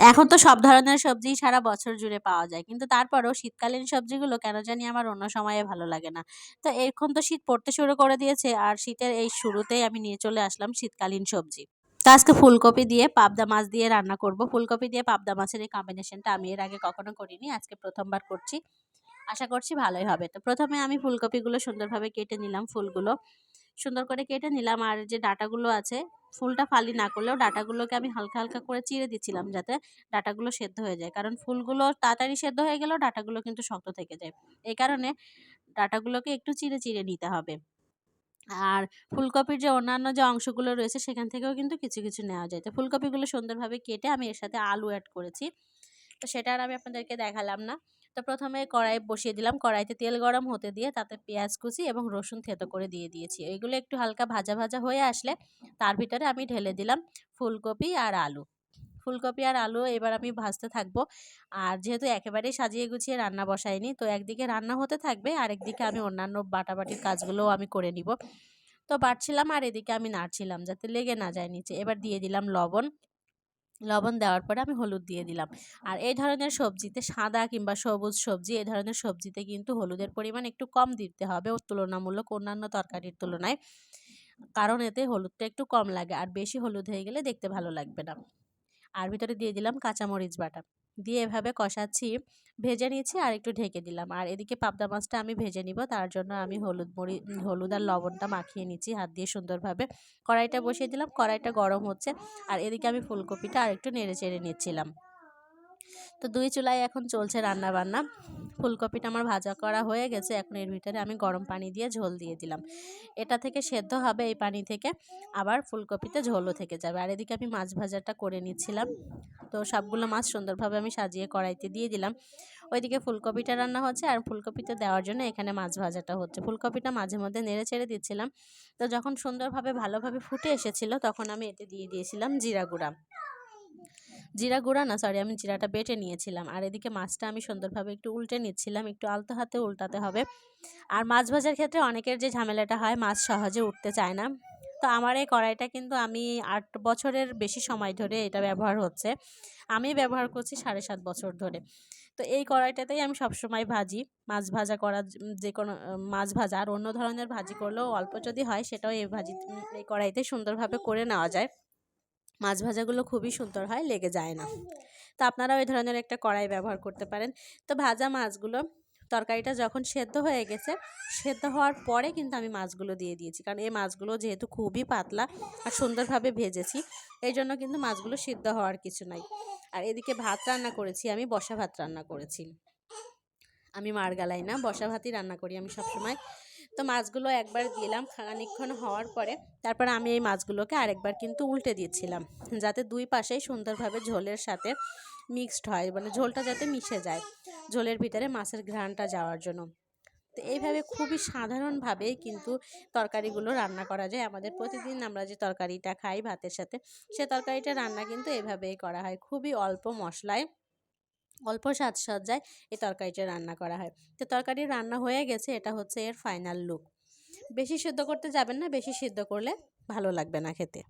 এখন তো সব ধরনের সবজিই সারা বছর জুড়ে পাওয়া যায়। কিন্তু তারপরেও শীতকালীন সবজিগুলো কেন জানি আমার অন্য সময়ে ভালো লাগে না। তো এখন তো শীত পড়তে শুরু করে দিয়েছে আর শীতের এই শুরুতেই আমি নিয়ে চলে আসলাম শীতকালীন সবজি। তো আজকে ফুলকপি দিয়ে পাবদা মাছ দিয়ে রান্না করব। ফুলকপি দিয়ে পাবদা মাছের এই কম্বিনেশনটা আমি এর আগে কখনো করিনি, আজকে প্রথমবার করছি। আশা করছি ভালোই হবে। তো প্রথমে আমি ফুলকপিগুলো সুন্দরভাবে কেটে নিলাম ফুলগুলো। সুন্দর করে কেটে নিলাম। আর যে ডাটাগুলো আছে, ফুলটা ফালি না করলেও ডাটাগুলোকে আমি হালকা হালকা করে চিড়ে দিচ্ছিলাম যাতে ডাটাগুলো সেদ্ধ হয়ে যায়। কারণ ফুলগুলো তাড়াতাড়ি সেদ্ধ হয়ে গেলেও ডাটাগুলো কিন্তু শক্ত থেকে যায়। এই কারণে ডাটাগুলোকে একটু চিড়ে চিড়ে নিতে হবে। আর ফুলকপির যে অন্যান্য যে অংশগুলো রয়েছে, সেখান থেকেও কিন্তু কিছু কিছু নেওয়া যায়। তো ফুলকপিগুলো সুন্দরভাবে কেটে আমি এর সাথে আলু অ্যাড করেছি। তো সেটা আর আমি আপনাদেরকে দেখালাম না। তো প্রথমে কড়াই বসিয়ে দিলাম। কড়াইতে তেল গরম হতে দিয়ে তাতে পেঁয়াজ কুচি এবং রসুন থেতো করে দিয়ে দিয়েছি। এইগুলো একটু হালকা ভাজা ভাজা হয়ে আসলে তার ভিতরে আমি ঢেলে দিলাম ফুলকপি আর আলু। ফুলকপি আর আলু এবার আমি ভাজতে থাকব। আর যেহেতু একেবারেই সাজিয়ে গুছিয়ে রান্না বসাইনি তো একদিকে রান্না হতে থাকবে আর একদিকে আমি অন্যান্য বাটাবাটির কাজগুলোও আমি করে নিব। তো বাটছিলাম আর এদিকে আমি নাড়ছিলাম যাতে লেগে না যায় নিচে। এবার দিয়ে দিলাম লবণ। লবণ দেওয়ার পরে আমি হলুদ দিয়ে দিলাম। আর এই ধরনের সবজিতে সাদা কিংবা সবুজ সবজি, এই ধরনের সবজিতে কিন্তু হলুদের পরিমাণ একটু কম দিতে হবে তুলনামূলক অন্যান্য তরকারির তুলনায়। কারণ এতে হলুদটা একটু কম লাগে, আর বেশি হলুদ হয়ে গেলে দেখতে ভালো লাগবে না। আর ভিতরে দিয়ে দিলাম কাঁচামরিচ বাটা। দিয়ে এভাবে কষাচ্ছি। ভেজে নিয়েছি আর একটু ঢেকে দিলাম। আর এদিকে পাবদা মাছটা আমি ভেজে নিব। তার জন্য আমি হলুদ মরি, হলুদ আর লবণটা মাখিয়ে নিচ্ছি হাত দিয়ে সুন্দরভাবে। কড়াইটা বসিয়ে দিলাম। কড়াইটা গরম হচ্ছে। আর এদিকে আমি ফুলকপিটা আর একটু নেড়ে চেড়ে নিচ্ছিলাম। তো দুই চুলায় এখন চলছে রান্না বান্না ফুলকপিটা আমার ভাজা করা হয়ে গেছে, এখন এর ভিতরে আমি গরম পানি দিয়ে ঝোল দিয়ে দিলাম। এটা থেকে সেদ্ধ হবে এই পানি থেকে, আবার ফুলকপিতে ঝোলও থেকে যাবে। আর এদিকে আমি মাছ ভাজাটা করে নিচ্ছিলাম। তো সবগুলো মাছ সুন্দরভাবে আমি সাজিয়ে কড়াইতে দিয়ে দিলাম। ওইদিকে ফুলকপিটা রান্না হচ্ছে, আর ফুলকপিতে দেওয়ার জন্য এখানে মাছ ভাজাটা হচ্ছে। ফুলকপিটা মাঝে মধ্যে নেড়ে ছেড়ে দিচ্ছিলাম। তো যখন সুন্দরভাবে, ভালোভাবে ফুটে এসেছিল, তখন আমি এতে দিয়ে দিয়েছিলাম জিরা গুঁড়া। জিরা গুঁড়া না সরি আমি জিরাটা বেটে নিয়েছিলাম। আর এদিকে মাছটা আমি সুন্দরভাবে একটু উল্টে নিচ্ছিলাম, একটু আলতো হাতে উল্টাতে হবে। আর মাছ ভাজার ক্ষেত্রে অনেকের যে ঝামেলাটা হয়, মাছ সহজে উঠতে চায় না। তো আমার এই কড়াইটা কিন্তু আমি আট বছরের বেশি সময় ধরে এটা ব্যবহার হচ্ছে। আমি ব্যবহার করছি সাড়ে সাত বছর ধরে। তো এই কড়াইটাতেই আমি সবসময় ভাজি। মাছ ভাজা করা যে কোনো, মাছ ভাজা আর অন্য ধরনের ভাজি করলেও অল্প যদি হয়, সেটাও এই ভাজি এই কড়াইতে সুন্দরভাবে করে নেওয়া যায়। মাছ ভাজাগুলো খুবই সুন্দর হয়, লেগে যায় না। তো আপনারাও এই ধরনের একটা কড়াই ব্যবহার করতে পারেন। তো ভাজা মাছগুলো, তরকারিটা যখন সেদ্ধ হয়ে গেছে, সেদ্ধ হওয়ার পরে কিন্তু আমি মাছগুলো দিয়ে দিয়েছি। কারণ এই মাছগুলো যেহেতু খুবই পাতলা আর সুন্দরভাবে ভেজেছি, এই জন্য কিন্তু মাছগুলো সিদ্ধ হওয়ার কিছু নাই। আর এদিকে ভাত রান্না করেছি, আমি বসা ভাত রান্না করেছি। আমি মার গালাই না, বসা ভাতই রান্না করি। আমি সবসময় তো মাছগুলো একবার দিলাম খানিক্ষণ হওয়ার পরে, তারপর আমি এই মাছগুলোকে আরেকবার কিন্তু উল্টে দিয়েছিলাম যাতে দুই পাশেই সুন্দরভাবে ঝোলের সাথে মিক্সড হয় মানে ঝোলটা যাতে মিশে যায় ঝোলের ভিতরে মাছের ঘ্রাণটা যাওয়ার জন্য। তো এইভাবে খুবই সাধারণভাবেই কিন্তু তরকারিগুলো রান্না করা যায়। আমাদের প্রতিদিন আমরা যে তরকারিটা খাই ভাতের সাথে, সে তরকারিটা রান্না কিন্তু এভাবেই করা হয়, খুবই অল্প মশলায়। অল্প সাজসজ্জায় এই তরকারিটা রান্না করা হয়। তো তরকারি রান্না হয়ে গেছে, এটা হচ্ছে এর ফাইনাল লুক বেশি সিদ্ধ করতে যাবেন না, বেশি সিদ্ধ করলে ভালো লাগবে না খেতে।